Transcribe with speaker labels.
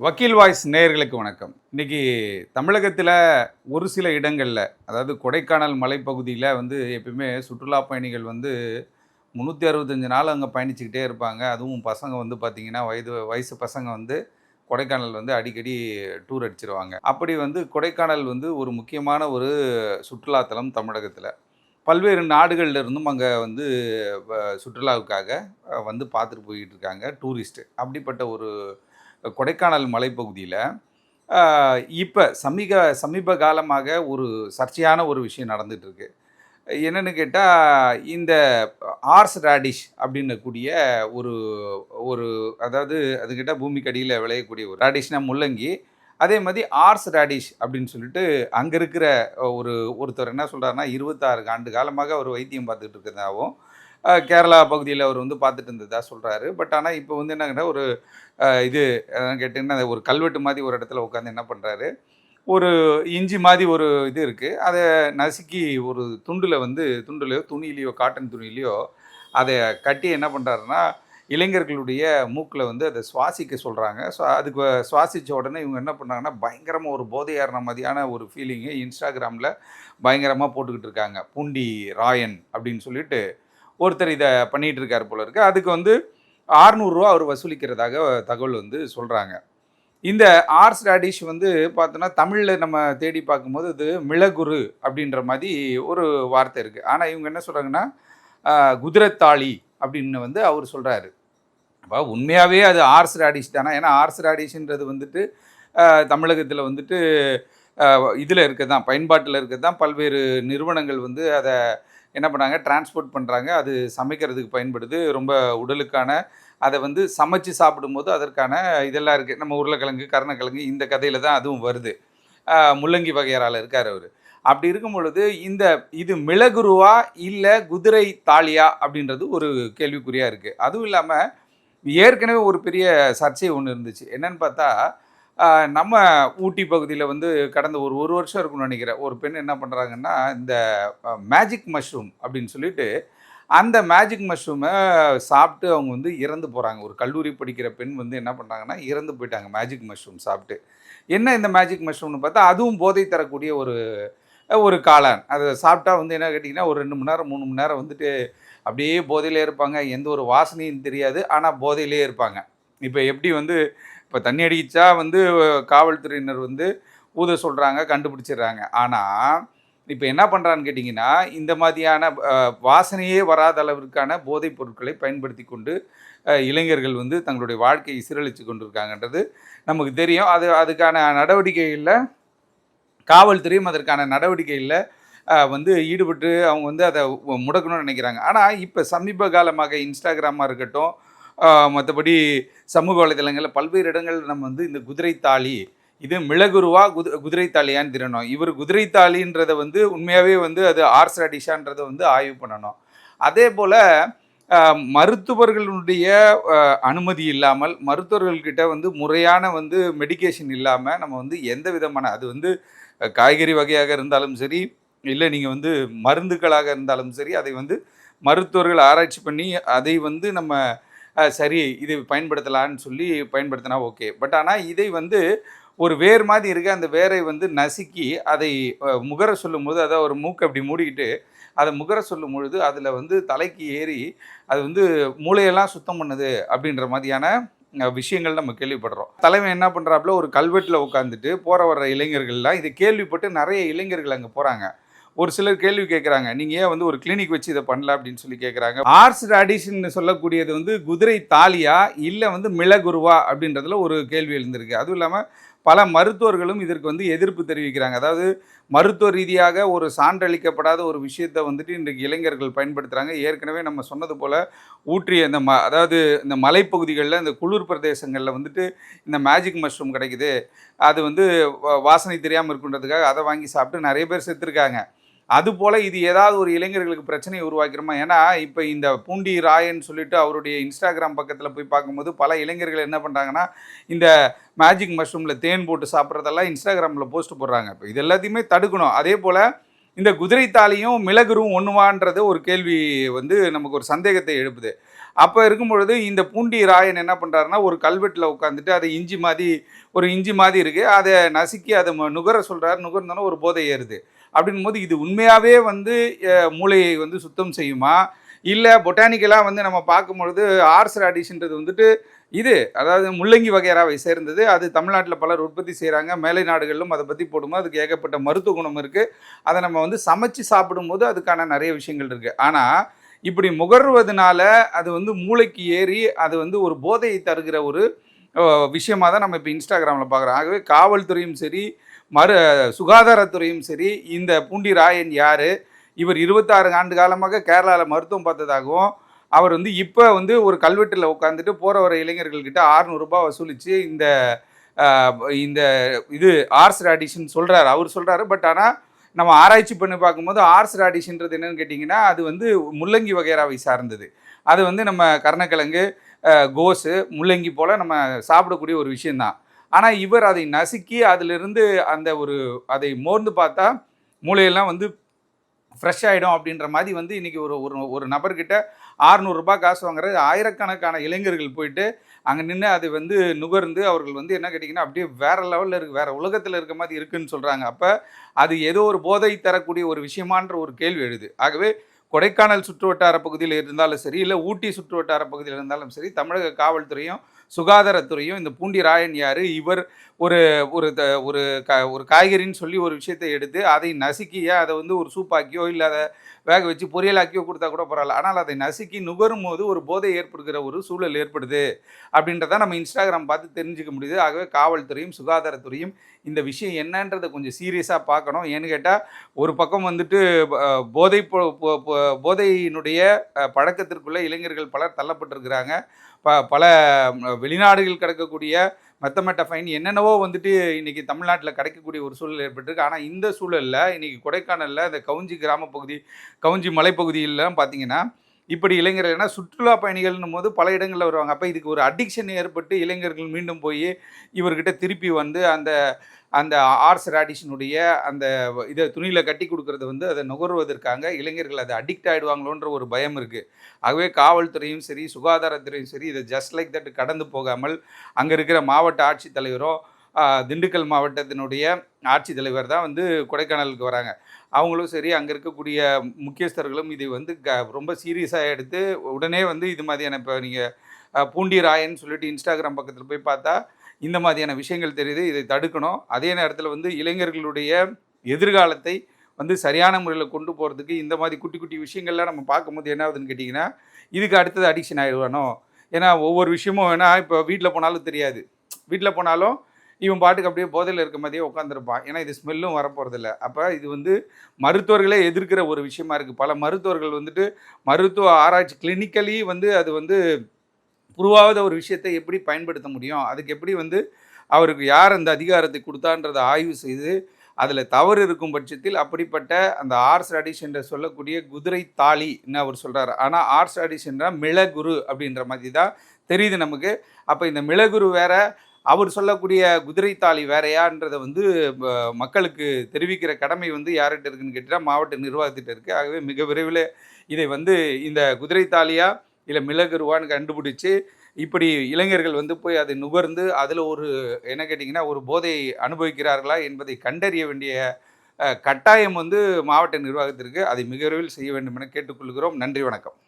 Speaker 1: வக்கீல் வாய்ஸ் நேயர்களுக்கு வணக்கம். இன்னைக்கு தமிழகத்தில் ஒரு சில இடங்களில் அதாவது கொடைக்கானல் மலைப்பகுதியில் வந்து எப்பயுமே சுற்றுலா பயணிகள் வந்து முந்நூற்றி அறுபத்தஞ்சு நாள் அங்கே பயணிச்சுக்கிட்டே இருப்பாங்க. அதுவும் பசங்க வந்து பார்த்திங்கன்னா வயது வயசு பசங்க வந்து கொடைக்கானல் வந்து அடிக்கடி டூர் அடிச்சிருவாங்க. அப்படி வந்து கொடைக்கானல் வந்து ஒரு முக்கியமான ஒரு சுற்றுலாத்தலம் தமிழகத்தில். பல்வேறு நாடுகளில் இருந்தும் அங்கே வந்து சுற்றுலாவுக்காக வந்து பார்த்துட்டு போய்கிட்டு இருக்காங்க டூரிஸ்ட்டு அப்படிப்பட்ட ஒரு கொடைக்கானல் மலைப்பகுதியில் இப்போ சமீக சமீப காலமாக ஒரு சர்ச்சையான ஒரு விஷயம் நடந்துகிட்ருக்கு என்னென்னு கேட்டால் இந்த ஆர்ஸ் ராடிஷ் அப்படின்னக்கூடிய ஒரு ஒரு அதாவது அதுக்கிட்ட பூமிக்கு அடியில் விளையக்கூடிய ஒரு ராடிஷ்னா முள்ளங்கி அதே மாதிரி ஆர்ஸ் ராடிஷ் அப்படின்னு சொல்லிட்டு அங்கே இருக்கிற ஒரு ஒருத்தர் என்ன சொல்கிறாருன்னா இருபத்தாறு ஆண்டு காலமாக அவர் வைத்தியம் பார்த்துட்டு இருக்கிறதாகவும் கேரளா பகுதியில் அவர் வந்து பார்த்துட்டு இருந்ததாக சொல்கிறாரு பட் ஆனால் இப்போ வந்து என்னங்கன்னா ஒரு இது கேட்டிங்கன்னா ஒரு கல்வெட்டு மாதிரி ஒரு இடத்துல உட்காந்து என்ன பண்ணுறாரு ஒரு இஞ்சி மாதிரி ஒரு இது இருக்குது அதை நசுக்கி ஒரு துண்டில் வந்து துண்டுலையோ துணியிலையோ காட்டன் துணியிலையோ அதை கட்டி என்ன பண்ணுறாருன்னா இளைஞர்களுடைய மூக்கில் வந்து அதை சுவாசிக்க சொல்கிறாங்க ஸோ அதுக்கு சுவாசித்த உடனே இவங்க என்ன பண்ணாங்கன்னா பயங்கரமாக ஒரு போதையாரண மாதிரியான ஒரு ஃபீலிங்கு இன்ஸ்டாகிராமில் பயங்கரமாக போட்டுக்கிட்டு இருக்காங்க. பூண்டி ராயன் அப்படின்னு சொல்லிட்டு ஒருத்தர் இதை பண்ணிகிட்டு இருக்கார் போல இருக்கு. அதுக்கு வந்து ஆறுநூறுரூவா அவர் வசூலிக்கிறதாக தகவல் வந்து சொல்கிறாங்க இந்த ஆர்ஸ் ராடிஷ் வந்து பார்த்தோன்னா தமிழில் நம்ம தேடி பார்க்கும்போது இது மிளகுரு அப்படின்ற மாதிரி ஒரு வார்த்தை இருக்குது ஆனால் இவங்க என்ன சொல்கிறாங்கன்னா குதிரத்தாளி அப்படின்னு வந்து அவர் சொல்கிறாரு அப்போ உண்மையாகவே அது ஆர்ஸ் ராடிஷ் தானே? ஏன்னா ஆர்ஸ் ராடிஷ்ன்றது வந்துட்டு தமிழகத்தில் வந்துட்டு இதில் இருக்க தான் பயன்பாட்டில் இருக்க தான் பல்வேறு நிறுவனங்கள் வந்து அதை என்ன பண்ணாங்க? டிரான்ஸ்போர்ட் பண்ணுறாங்க அது சமைக்கிறதுக்கு பயன்படுது. ரொம்ப உடலுக்கான அதை வந்து சமைச்சு சாப்பிடும்போது அதற்கான இதெல்லாம் இருக்குது நம்ம உருளைக்கிழங்கு கருணக்கிழங்கு இந்த கதையில் தான் அதுவும் வருது. முள்ளங்கி வகையறால இருக்கார் அவர். அப்படி இருக்கும் பொழுது இந்த இது மிளகுருவா இல்லை குதிரை தாலியா அப்படின்றது ஒரு கேள்விக்குறியாக இருக்குது அதுவும் இல்லாமல் ஏற்கனவே ஒரு பெரிய சர்ச்சை ஒன்று இருந்துச்சு. என்னன்னு பார்த்தா நம்ம ஊட்டி பகுதியில் வந்து கடந்த ஒரு ஒரு வருஷம் இருக்கும்னு நினைக்கிறேன். ஒரு பெண் என்ன பண்ணுறாங்கன்னா இந்த மேஜிக் மஷ்ரூம் அப்படின்னு சொல்லிட்டு அந்த மேஜிக் மஷ்ரூமை சாப்பிட்டு அவங்க வந்து இறந்து போகிறாங்க ஒரு கல்லூரி படிக்கிற பெண் வந்து என்ன பண்ணுறாங்கன்னா இறந்து போயிட்டாங்க மேஜிக் மஷ்ரூம் சாப்பிட்டு. என்ன இந்த மேஜிக் மஷ்ரூம்னு பார்த்தா அதுவும் போதை தரக்கூடிய ஒரு ஒரு காளான். அதை சாப்பிட்டா வந்து என்ன கேட்டிங்கன்னா ஒரு ரெண்டு மணி நேரம் மூணு மணி நேரம் வந்துட்டு அப்படியே போதையிலே இருப்பாங்க. எந்த ஒரு வாசனையும் தெரியாது. ஆனால் போதையிலே இருப்பாங்க. இப்போ எப்படி வந்து இப்போ தண்ணி அடிச்சா வந்து காவல்துறையினர் வந்து ஊத சொல்கிறாங்க கண்டுபிடிச்சிடுறாங்க. ஆனால் இப்போ என்ன பண்ணுறான்னு கேட்டிங்கன்னா இந்த மாதிரியான வாசனையே வராத அளவிற்கான போதைப் பொருட்களை பயன்படுத்தி கொண்டு இளைஞர்கள் வந்து தங்களுடைய வாழ்க்கையை சீரழித்து கொண்டிருக்காங்கன்றது நமக்கு தெரியும். அது அதுக்கான நடவடிக்கைகளில் காவல்துறையும் அதற்கான நடவடிக்கைகளில் வந்து ஈடுபட்டு அவங்க வந்து அதை முடக்கணும்னு நினைக்கிறாங்க. ஆனால் இப்போ சமீப காலமாக இன்ஸ்டாகிராமாக இருக்கட்டும் மற்றபடி சமூக வலைதளங்களில் பல்வேறு இடங்களில் நம்ம வந்து இந்த குதிரை தாலி இது மிளகுருவா குது குதிரை தாலியான்னு இவர் குதிரை தாலின்றதை வந்து உண்மையாகவே வந்து அது ஆர்ஸ் ரடிஷான்றதை வந்து ஆய்வு பண்ணணும். அதே போல் மருத்துவர்களுடைய அனுமதி இல்லாமல் மருத்துவர்கள்கிட்ட வந்து முறையான வந்து மெடிக்கேஷன் இல்லாமல் நம்ம வந்து எந்த விதமான அது வந்து காய்கறி வகையாக இருந்தாலும் சரி இல்லை நீங்கள் வந்து மருந்துகளாக இருந்தாலும் சரி அதை வந்து மருத்துவர்கள் ஆராய்ச்சி பண்ணி அதை வந்து நம்ம சரி இது பயன்படுத்தலான்னு சொல்லி பயன்படுத்தினா ஓகே. பட் ஆனால் இதை வந்து ஒரு வேர் மாதிரி இருக்க. அந்த வேரை வந்து நசுக்கி அதை முகர முகர சொல்லும்போது அதை ஒரு மூக்கை அப்படி மூடிக்கிட்டு அதை முகர சொல்லும் பொழுது அதில் வந்து தலைக்கு ஏறி அது வந்து மூளையெல்லாம் சுத்தம் பண்ணுது அப்படின்ற மாதிரியான விஷயங்கள் நம்ம கேள்விப்படுறோம். தலைவன் என்ன பண்ணுறாப்புல ஒரு கல்வெட்டில் உட்காந்துட்டு போகிற வர்ற இளைஞர்கள்லாம் இதை கேள்விப்பட்டு நிறைய இளைஞர்கள் அங்கே போகிறாங்க ஒரு சிலர் கேள்வி கேட்குறாங்க நீங்கள் ஏன் வந்து ஒரு கிளினிக் வச்சு இதை பண்ணல அப்படின்னு சொல்லி கேட்குறாங்க ஆர்ஸ் ராடிஷன் சொல்லக்கூடியது வந்து குதிரை தாலியா இல்லை வந்து மிளகுருவா அப்படின்றதுல ஒரு கேள்வி எழுந்திருக்கு. அதுவும் இல்லாமல் பல மருத்துவர்களும் இதற்கு வந்து எதிர்ப்பு தெரிவிக்கிறாங்க. அதாவது மருத்துவ ரீதியாக ஒரு சான்றளிக்கப்படாத ஒரு விஷயத்தை வந்துட்டு இன்றைக்கு இளைஞர்கள் பயன்படுத்துகிறாங்க ஏற்கனவே நம்ம சொன்னது போல் ஊற்றிய இந்த ம அதாவது இந்த மலைப்பகுதிகளில் இந்த குளிர் பிரதேசங்களில் வந்துட்டு இந்த மேஜிக் மஷ்ரூம் கிடைக்குது. அது வந்து வாசனை தெரியாமல் இருக்குன்றதுக்காக அதை வாங்கி சாப்பிட்டு நிறைய பேர் செத்துருக்காங்க. அதுபோல் இது ஏதாவது ஒரு இளைஞர்களுக்கு பிரச்சனையை உருவாக்கிறோமா ஏன்னா இப்போ இந்த பூண்டி ராயன் சொல்லிட்டு அவருடைய இன்ஸ்டாகிராம் பக்கத்தில் போய் பார்க்கும்போது பல இளைஞர்கள் என்ன பண்ணுறாங்கன்னா இந்த மேஜிக் மஷ்ரூமில் தேன் போட்டு சாப்பிட்றதெல்லாம் இன்ஸ்டாகிராமில் போஸ்ட் போடுறாங்க. இப்போ இது எல்லாத்தையுமே தடுக்கணும். அதே போல் இந்த குதிரை தாலியும் மிளகுரும் ஒன்றுவான்றது ஒரு கேள்வி வந்து நமக்கு ஒரு சந்தேகத்தை எழுப்புது. அப்போ இருக்கும் பொழுது இந்த பூண்டி ராயன் என்ன பண்ணுறாருன்னா ஒரு கல்வெட்டில் உட்காந்துட்டு அதை இஞ்சி மாதிரி ஒரு இஞ்சி மாதிரி இருக்குது அதை நசுக்கி அதை ம- நுகர சொல்கிறாரு நுகர்ந்தோன்னா ஒரு போதை ஏறுது. அப்படின் போது இது உண்மையாகவே வந்து மூளையை வந்து சுத்தம் செய்யுமா? இல்லை பொட்டானிக்கலாக வந்து நம்ம பார்க்கும்பொழுது ஆர்ஸ் ராடிஷ்ன்றது வந்துட்டு இது அதாவது முள்ளங்கி வகையறாவை சேர்ந்தது. அது தமிழ்நாட்டில் பலர் உற்பத்தி செய்கிறாங்க மேலை நாடுகளிலும் அதை பற்றி போடும்போது அதுக்கு ஏகப்பட்ட மருத்துவ குணம் இருக்குது அதை நம்ம வந்து சமைச்சு சாப்பிடும்போது அதுக்கான நிறைய விஷயங்கள் இருக்குது ஆனால் இப்படி முகர்வதனால அது வந்து மூளைக்கு ஏறி அது வந்து ஒரு போதையை தருகிற ஒரு விஷயமாக தான் நம்ம இப்போ இன்ஸ்டாகிராமில் பார்க்குறோம். ஆகவே காவல்துறையும் சரி மறு சுகாதாரத்துறையும் சரி இந்த பூண்டி ராயன் யார்? இவர் இருபத்தாறு ஆண்டு காலமாக கேரளாவில் மருத்துவம் பார்த்ததாகவும் அவர் வந்து இப்போ வந்து ஒரு கல்வெட்டில் உட்காந்துட்டு போகிற வர இளைஞர்கள்கிட்ட 600 வசூலித்து இந்த இந்த இது ஆர்ஸ் ராடிஷன் சொல்கிறாரு அவர் சொல்கிறாரு பட் ஆனால் நம்ம ஆராய்ச்சி பண்ணி பார்க்கும்போது ஆர்ஸ் ராடிஷன்றது என்னன்னு கேட்டிங்கன்னா அது வந்து முள்ளங்கி வகைராவை சார்ந்தது. அது வந்து நம்ம கருணக்கிழங்கு கோஸு முள்ளங்கி போல் நம்ம சாப்பிடக்கூடிய ஒரு விஷயந்தான் ஆனால் இவர் அதை நசுக்கி அதிலிருந்து அந்த ஒரு அதை மோர்ந்து பார்த்தா மூளையெல்லாம் வந்து ஃப்ரெஷ் ஆகிடும் அப்படின்ற மாதிரி வந்து இன்றைக்கி ஒரு ஒரு ஒரு நபர்கிட்ட ஆறுநூறுரூபா காசு வாங்குறது ஆயிரக்கணக்கான இளைஞர்கள் போயிட்டு அங்கே நின்று அது வந்து நுகர்ந்து அவர்கள் வந்து என்ன கேட்டிங்கன்னா அப்படியே வேறு லெவலில் இருக்குது வேறு உலகத்தில் இருக்க மாதிரி இருக்குன்னு சொல்கிறாங்க அப்போ அது ஏதோ ஒரு போதை தரக்கூடிய ஒரு விஷயமான்ற ஒரு கேள்வி எழுது. ஆகவே கொடைக்கானல் சுற்றுவட்டார பகுதியில் இருந்தாலும் சரி இல்லை ஊட்டி சுற்றுவட்டார பகுதியில் இருந்தாலும் சரி தமிழக காவல்துறையும் சுகாதாரத்துறையும் இந்த பூண்டி ராயன் யார் இவர் ஒரு ஒரு த- ஒரு க ஒரு காய்கறின்னு சொல்லி ஒரு விஷயத்தை எடுத்து அதை நசுக்கிய அதை வந்து ஒரு சூப்பாக்கியோ இல்லை அதை வேக வச்சு பொரியலாக்கியோ கொடுத்தா கூட பரவாயில்ல. ஆனால் அதை நசுக்கி நுகரும் போது ஒரு போதை ஏற்படுகிற ஒரு சூழல் ஏற்படுது அப்படின்றத நம்ம இன்ஸ்டாகிராம் பார்த்து தெரிஞ்சுக்க முடியுது. ஆகவே காவல்துறையும் சுகாதாரத்துறையும் இந்த விஷயம் என்னன்றதை கொஞ்சம் சீரியஸாக பார்க்கணும். ஏன்னு கேட்டால் ஒரு பக்கம் வந்துட்டு போதை போதையினுடைய பழக்கத்திற்குள்ளே இளைஞர்கள் பலர் தள்ளப்பட்டிருக்கிறாங்க. ப பல வெளிநாடுகள் கிடக்கக்கூடிய மெத்தமெட்டஃபைன் என்னென்னவோ வந்துட்டு இன்றைக்கி தமிழ்நாட்டில் கிடைக்கக்கூடிய ஒரு சூழல் ஏற்பட்டிருக்கு. ஆனால் இந்த சூழலில் இன்றைக்கி கொடைக்கானலில் இந்த கவுஞ்சி கிராம பகுதி கவுஞ்சி மலைப்பகுதியிலலாம் பார்த்தீங்கன்னா இப்படி இளைஞர்கள் ஏன்னா சுற்றுலா பயணிகள்னும் போது பல இடங்களில் வருவாங்க. அப்போ இதுக்கு ஒரு அடிக்ஷன் ஏற்பட்டு இளைஞர்கள் மீண்டும் போய் இவர்கிட்ட திருப்பி வந்து அந்த அந்த ஆர்ஸ் ராடிஷனுடைய அந்த இதை துணியில் கட்டி கொடுக்கறது வந்து அதை நுகர்வதற்காக இளைஞர்கள் அதை அடிக்ட் ஆகிடுவாங்களோன்ற ஒரு பயம் இருக்குது ஆகவே காவல்துறையும் சரி சுகாதாரத்துறையும் சரி இதை ஜஸ்ட் லைக் தட் கடந்து போகாமல் அங்கே இருக்கிற மாவட்ட ஆட்சித்தலைவரும் திண்டுக்கல் மாவட்டத்தினுடைய ஆட்சித்தலைவர் தான் வந்து கொடைக்கானலுக்கு வராங்க. அவங்களும் சரி அங்கே இருக்கக்கூடிய முக்கியஸ்தர்களும் இதை வந்து க ரொம்ப சீரியஸாக எடுத்து உடனே வந்து இது மாதிரியான இப்போ நீங்கள் பூண்டி ராயன்னு சொல்லிட்டு இன்ஸ்டாகிராம் பக்கத்தில் போய் பார்த்தா இந்த மாதிரியான விஷயங்கள் தெரியுது இதை தடுக்கணும். அதே நேரத்தில் வந்து இளைஞர்களுடைய எதிர்காலத்தை வந்து சரியான முறையில் கொண்டு போகிறதுக்கு இந்த மாதிரி குட்டி குட்டி விஷயங்கள்லாம் நம்ம பார்க்கும்போது என்ன ஆகுதுன்னு கேட்டிங்கன்னா இதுக்கு அடுத்தது அடிக்ஷன் ஆகிடுவானோ ஏன்னா ஒவ்வொரு விஷயமும் வேணால் இப்போ வீட்டில் போனாலும் தெரியாது. வீட்டில் போனாலும் இவன் பாட்டுக்கு அப்படியே போதையில் இருக்க மாதிரியே உட்காந்துருப்பான் ஏன்னா இது ஸ்மெல்லும் வரப்போகிறதில்ல அப்போ இது வந்து மருத்துவர்களே எதிர்க்கிற ஒரு விஷயமா இருக்குது பல மருத்துவர்கள் வந்துட்டு மருத்துவ ஆராய்ச்சி கிளினிக்கலி வந்து அது வந்து புருவாத ஒரு விஷயத்தை எப்படி பயன்படுத்த முடியும்? அதுக்கு எப்படி வந்து அவருக்கு யார் அந்த அதிகாரத்தை கொடுத்தான்றதை ஆய்வு செய்து அதில் தவறு இருக்கும் பட்சத்தில் அப்படிப்பட்ட அந்த ஆர்ஸ் அடிஷன்ற என்று சொல்லக்கூடிய குதிரை தாலின்னு அவர் சொல்கிறார் ஆனால் ஆர்ஸ் ராடிஷ் என்றால் மிளகுரு அப்படின்ற மாதிரி தான் தெரியுது நமக்கு. அப்போ இந்த மிளகுரு வேற அவர் சொல்லக்கூடிய குதிரை தாலி வேறையான்றதை வந்து மக்களுக்கு தெரிவிக்கிற கடமை வந்து யார்கிட்ட இருக்குன்னு கேட்டால் மாவட்ட நிர்வாகத்திட்ட இருக்குது ஆகவே மிக விரைவில் இதை வந்து இந்த குதிரை தாலியாக இல்லை மிளகுருவான்னு கண்டுபிடிச்சு இப்படி இளைஞர்கள் வந்து போய் அதை நுகர்ந்து அதில் ஒரு என்ன கேட்டிங்கன்னா ஒரு போதை அனுபவிக்கிறார்களா என்பதை கண்டறிய வேண்டிய கட்டாயம் வந்து மாவட்ட நிர்வாகத்திற்கு அதை மிக விரைவில் செய்ய வேண்டும் என கேட்டுக்கொள்கிறோம். நன்றி வணக்கம்.